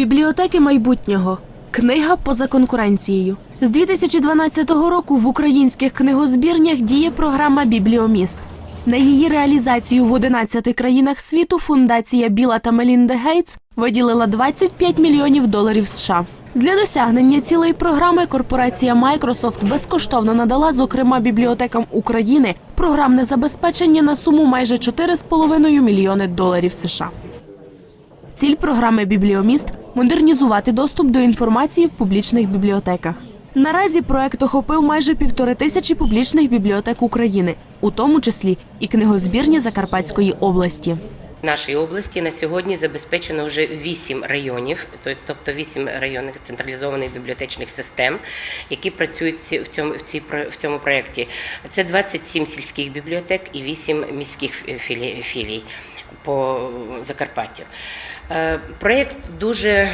Бібліотеки майбутнього. Книга поза конкуренцією. З 2012 року в українських книгозбірнях діє програма Бібліоміст. На її реалізацію в 11 країнах світу фундація Біла та Мелінда Гейтс виділила 25 мільйонів доларів США. Для досягнення цілої програми корпорація Microsoft безкоштовно надала, зокрема, бібліотекам України програмне забезпечення на суму майже 4,5 мільйони доларів США. Ціль програми Бібліоміст модернізувати доступ до інформації в публічних бібліотеках. Наразі проект охопив майже півтори тисячі публічних бібліотек України, у тому числі і книгозбірні Закарпатської області. В нашій області на сьогодні забезпечено вже 8 районів, то- тобто 8 районних централізованих бібліотечних систем, які працюють в цьому в цій в цьому проєкті. Це 27 сільських бібліотек і 8 міських фі- філій, філій по Закарпаттю. Е, Проєкт дуже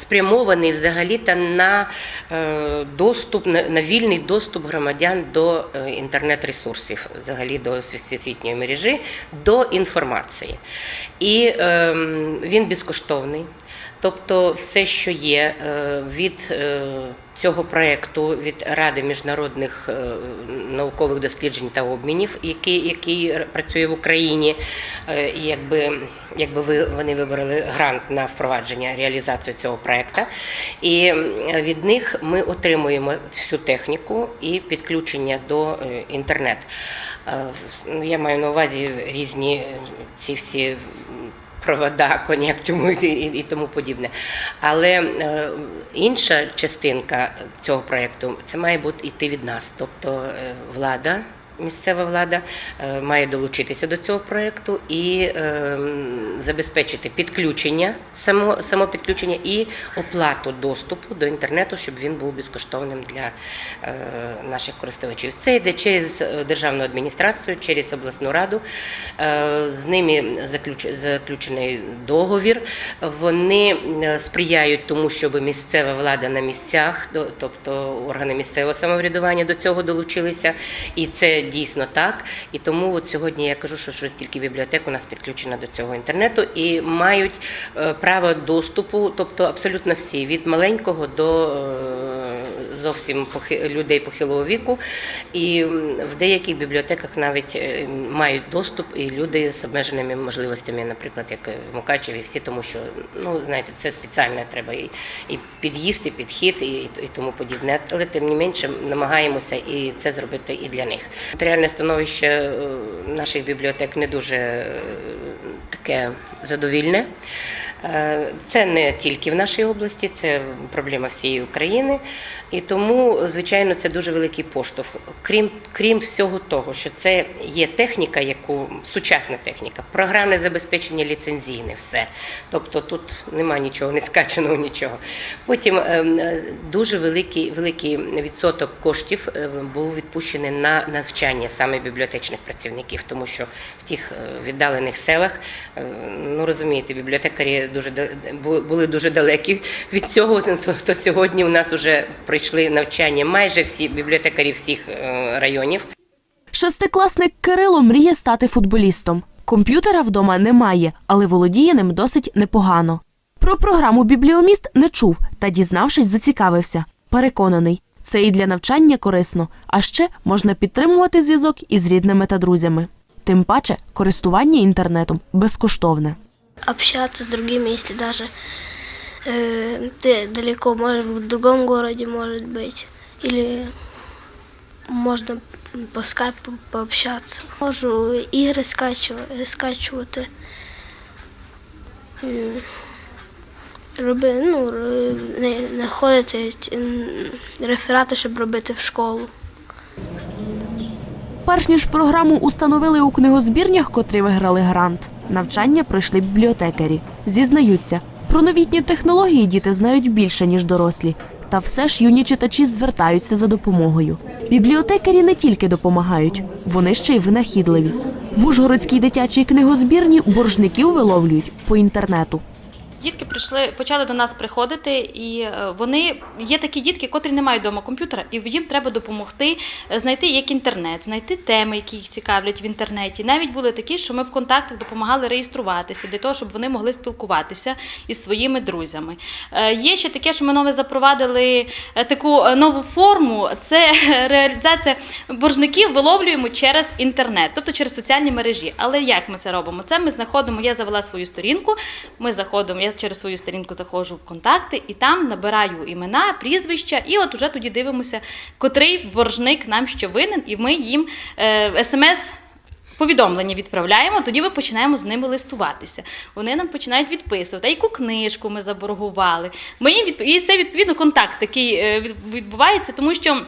спрямований взагалі та на е, доступ на, вільний доступ громадян до е, інтернет-ресурсів, взагалі до всесвітньої мережі, до інформації. І е, він безкоштовний. Тобто, все, що є е, від е, цього проєкту, від Ради міжнародних е, наукових досліджень та обмінів, який, який працює в Україні, якби, якби ви, вони вибрали грант на впровадження реалізацію цього проєкту. І від них ми отримуємо всю техніку і підключення до інтернет. Е, Я маю на увазі різні ці всі провода, кон'яктюму і, і, і тому подібне. Але е, інша частинка цього проєкту це має бути йти від нас, тобто е, влада. Місцева влада е, має долучитися до цього проєкту і е, забезпечити підключення, само, само підключення і оплату доступу до інтернету, щоб він був безкоштовним для е, наших користувачів. Це йде через державну адміністрацію, через обласну раду. З ними заключ, заключений договір. Вони сприяють тому, щоб місцева влада на місцях, тобто органи місцевого самоврядування до цього долучилися. І це дійсно так. І тому от сьогодні я кажу, що щось тільки бібліотек у нас підключено до цього інтернету і мають е, право доступу, тобто абсолютно всі, від маленького до е, зовсім людей похилого віку. І в деяких бібліотеках навіть е, мають доступ і люди з обмеженими можливостями, наприклад, як в Мукачеві, всі, тому що ну знаєте, це спеціально треба і, і під'їзд, і підхід, і, і тому подібне. Але тим не менше намагаємося і це зробити і для них. Матеріальне становище е, наших бібліотек не дуже е, таке задовільне. Е, Це не тільки в нашій області, це проблема всієї України. І тому, звичайно, це дуже великий поштовх. Крім, крім всього того, що це є техніка, яку сучасна техніка, програмне забезпечення ліцензійне, все. Тобто тут немає нічого, не скачаного нічого. Потім ем, е, дуже великий, великий відсоток коштів е, був відпущений на навчання саме бібліотечних працівників, тому що в тих віддалених селах, ну розумієте, бібліотекарі дуже були дуже далекі від цього. То, то сьогодні у нас вже пройшли навчання майже всі бібліотекарі всіх е, районів. Шестикласник Кирило мріє стати футболістом. Комп'ютера вдома немає, але володіє ним досить непогано. Про програму Бібліоміст не чув та, дізнавшись, зацікавився. Переконаний, це і для навчання корисно, а ще можна підтримувати зв'язок із рідними та друзями. Тим паче, користування інтернетом безкоштовне общаться с другими, если даже э, ты далеко, может, в другом городе, может быть, или можно по скайпу пообщаться. Можу ігри скачувати, скачувати. Е, Роби, ну, р- не, знаходити м, реферати, щоб робити в школу. Перш ніж програму установили у книгозбірнях, котрі виграли грант, навчання пройшли бібліотекарі. Зізнаються, про новітні технології діти знають більше, ніж дорослі. Та все ж юні читачі звертаються за допомогою. Бібліотекарі не тільки допомагають, вони ще й винахідливі. В Ужгородській дитячій книгозбірні боржників виловлюють по інтернету. Дітки прийшли, почали до нас приходити, і е, вони є такі дітки, котрі не мають вдома комп'ютера, і їм треба допомогти е, знайти як інтернет, знайти теми, які їх цікавлять в інтернеті. Навіть були такі, що ми в контактах допомагали реєструватися для того, щоб вони могли спілкуватися із своїми друзями. Е, Є ще таке, що ми нове запровадили таку нову форму. Це реалізація боржників виловлюємо через інтернет, тобто через соціальні мережі. Але як ми це робимо? Це ми знаходимо. Я завела свою сторінку. Ми заходимо. Я через свою сторінку заходжу в контакти і там набираю імена, прізвища, і от уже тоді дивимося, котрий боржник нам що винен, і ми їм е, смс. Повідомлення відправляємо, тоді ми починаємо з ними листуватися. Вони нам починають відписувати, яку книжку ми заборгували. Ми їм відп... І це відповідно контакт такий е, відбувається, тому що.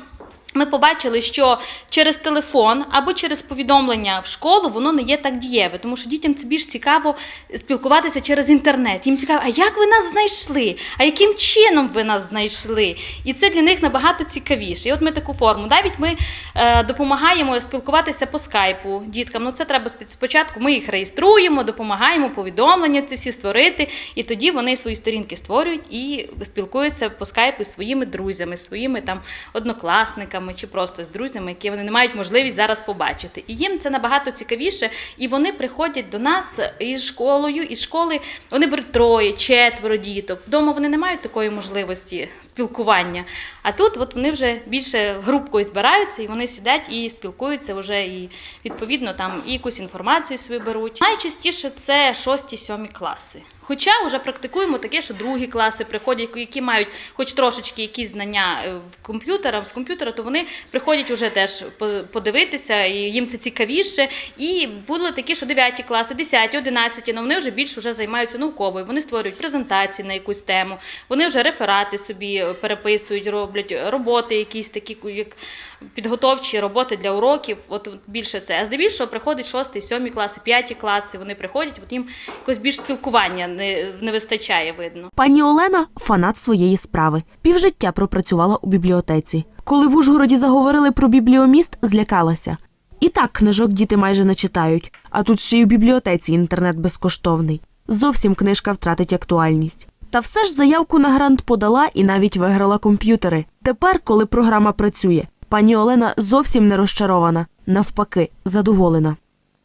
Ми побачили, що через телефон або через повідомлення в школу воно не є так дієве, тому що дітям це більш цікаво спілкуватися через інтернет. Їм цікаво, а як ви нас знайшли? А яким чином ви нас знайшли? І це для них набагато цікавіше. І от ми таку форму. Навіть ми е, допомагаємо спілкуватися по скайпу діткам. Ну це треба спочатку. Ми їх реєструємо, допомагаємо повідомлення ці всі створити, і тоді вони свої сторінки створюють і спілкуються по скайпу з своїми друзями, своїми там однокласниками чи просто з друзями, які вони не мають можливість зараз побачити. І їм це набагато цікавіше, і вони приходять до нас із школою, із школи вони беруть троє, четверо діток. Вдома вони не мають такої можливості спілкування. А тут от вони вже більше групкою збираються, і вони сидять і спілкуються вже і відповідно там і якусь інформацію свою беруть. Найчастіше це шості-сьомі класи. Хоча вже практикуємо таке, що другі класи приходять, які мають хоч трошечки якісь знання е, в комп'ютерах, з комп'ютера, то вони приходять уже теж по- подивитися, і їм це цікавіше. І були такі, що 9 класи, 10, 11, але вони вже більш вже займаються науковою. Вони створюють презентації на якусь тему, вони вже реферати собі е, переписують, роблять роботи, якісь такі, як підготовчі роботи для уроків. От більше це. А здебільшого приходить 6, 7 класи, 5 класи. Вони приходять, от їм якось більш спілкування не, не вистачає, видно. Пані Олена фанат своєї справи. Півжиття пропрацювала у бібліотеці. Коли в Ужгороді заговорили про бібліоміст, злякалася. І так книжок діти майже не читають, а тут ще й у бібліотеці інтернет безкоштовний. Зовсім книжка втратить актуальність. Та все ж заявку на грант подала і навіть виграла комп'ютери. Тепер, коли програма працює, пані Олена зовсім не розчарована, навпаки, задоволена.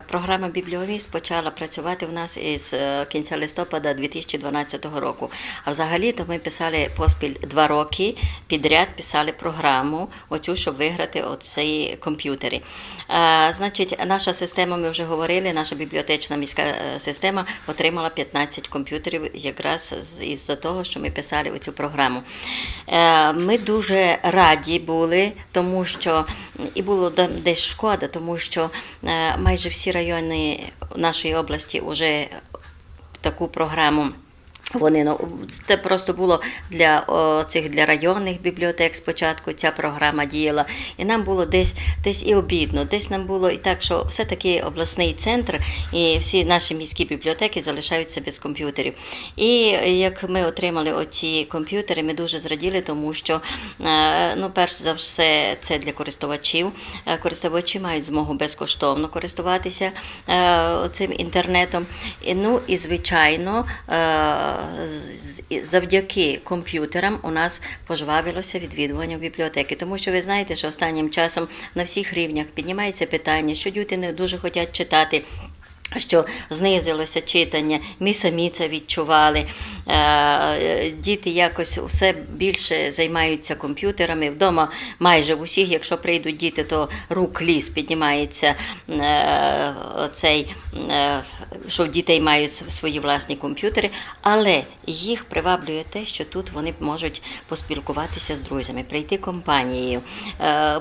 Програма Бібліоміст почала працювати в нас із е, кінця листопада 2012 року. А взагалі то ми писали поспіль два роки підряд писали програму, оцю, щоб виграти оці комп'ютери. А, значить, наша система, ми вже говорили, наша бібліотечна міська е, система отримала 15 комп'ютерів якраз із-за того, що ми писали оцю програму. Е, Ми дуже раді були, тому що і було десь шкода, тому що е, майже всі райони нашої області вже таку програму. Вони ну це просто було для цих для районних бібліотек спочатку. Ця програма діяла, і нам було десь десь і обідно, десь нам було і так, що все таки обласний центр і всі наші міські бібліотеки залишаються без комп'ютерів. І як ми отримали оці комп'ютери, ми дуже зраділи, тому що е, ну, перш за все, це для користувачів. Е, Користувачі мають змогу безкоштовно користуватися е, цим інтернетом. Ну і звичайно, завдяки комп'ютерам у нас пожвавилося відвідування бібліотеки. Тому що ви знаєте, що останнім часом на всіх рівнях піднімається питання, що діти не дуже хочуть читати. Що знизилося читання, ми самі це відчували. Е, Діти якось все більше займаються комп'ютерами. Вдома майже в усіх, якщо прийдуть діти, то рук ліс піднімається е, цей, е, що дітей мають свої власні комп'ютери, але їх приваблює те, що тут вони можуть поспілкуватися з друзями, прийти компанією,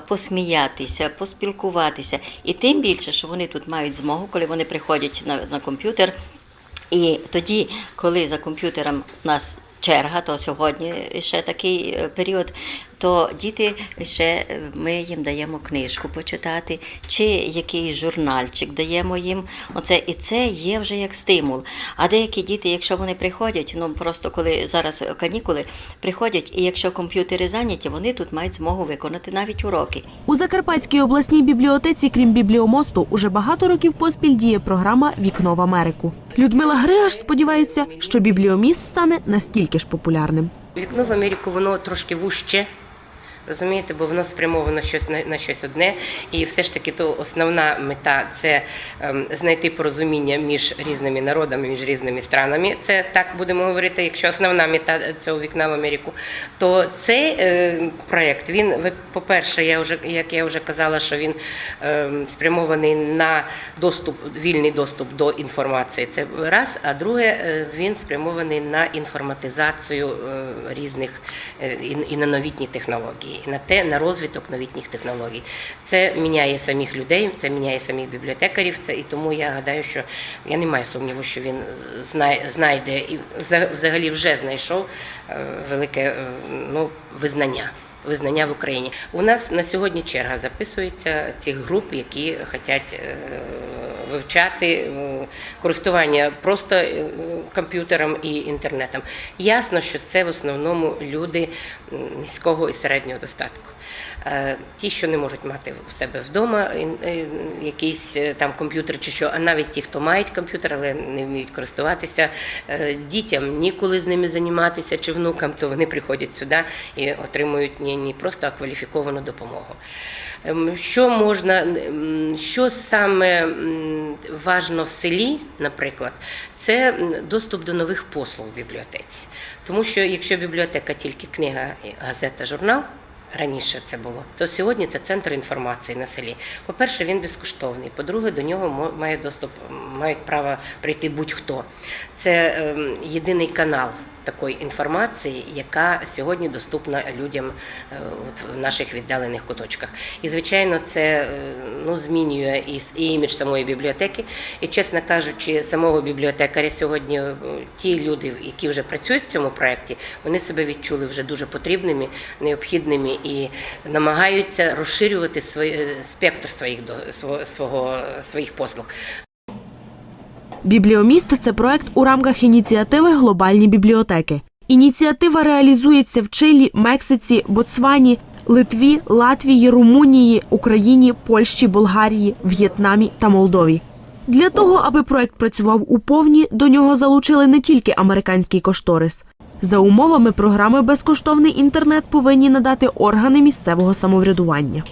посміятися, поспілкуватися. І тим більше, що вони тут мають змогу, коли вони приходять на, на комп'ютер. І тоді, коли за комп'ютером у нас черга, то сьогодні ще такий е, період. То діти ще е, ми їм даємо книжку почитати, чи якийсь журнальчик даємо їм. Оце і це є вже як стимул. А деякі діти, якщо вони приходять, ну просто коли зараз канікули приходять, і якщо комп'ютери зайняті, вони тут мають змогу виконати навіть уроки. У Закарпатській обласній бібліотеці, крім бібліомосту, уже багато років поспіль діє програма Вікно в Америку. Людмила Григаш сподівається, що бібліоміст стане настільки ж популярним. Вікно в Америку воно трошки вужче. Розумієте, бо воно спрямовано щось на, на щось одне, і все ж таки то основна мета це ем, знайти порозуміння між різними народами, між різними странами. Це так будемо говорити. Якщо основна мета цього вікна в Америку, то цей е, проект він по-перше, я вже як я вже казала, що він ем, спрямований на доступ, вільний доступ до інформації. Це раз. А друге, е, він спрямований на інформатизацію е, різних е, і, і на новітні технології, і на те, на розвиток новітніх технологій. Це міняє самих людей, це міняє самих бібліотекарів. Це і тому я гадаю, що я не маю сумніву, що він знайде і взагалі вже знайшов е, велике е, ну, визнання. Визнання в Україні. У нас на сьогодні черга записується цих груп, які хочуть е, вивчати користування просто е, комп'ютером і інтернетом. Ясно, що це в основному люди низького і середнього достатку. Е, Ті, що не можуть мати у себе вдома е, якийсь там комп'ютер чи що, а навіть ті, хто мають комп'ютер, але не вміють користуватися, дітям ніколи з ними займатися чи внукам, то вони приходять сюди і отримують не, не просто а кваліфіковану допомогу. Ем, Що можна, що саме важно в селі, наприклад, це доступ до нових послуг в бібліотеці. Тому що якщо бібліотека тільки книга, газета, журнал. Раніше це було, то сьогодні це центр інформації на селі. По-перше, він безкоштовний. По-друге, до нього має доступ, мають право прийти будь-хто. Це ем, єдиний канал такої інформації, яка сьогодні доступна людям е, в наших віддалених куточках. І звичайно, це е, ну змінює і, імідж самої бібліотеки. І чесно кажучи, самого бібліотекаря сьогодні е, ті люди, які вже працюють в цьому проєкті, вони себе відчули вже дуже потрібними, необхідними і намагаються розширювати свій спектр своїх свого, свого своїх послуг. Бібліоміст це проект у рамках ініціативи Глобальні бібліотеки. Ініціатива реалізується в Чилі, Мексиці, Ботсвані, Литві, Латвії, Румунії, Україні, Польщі, Болгарії, В'єтнамі та Молдові. Для того, аби проект працював у повні, до нього залучили не тільки американський кошторис. За умовами програми безкоштовний інтернет повинні надати органи місцевого самоврядування.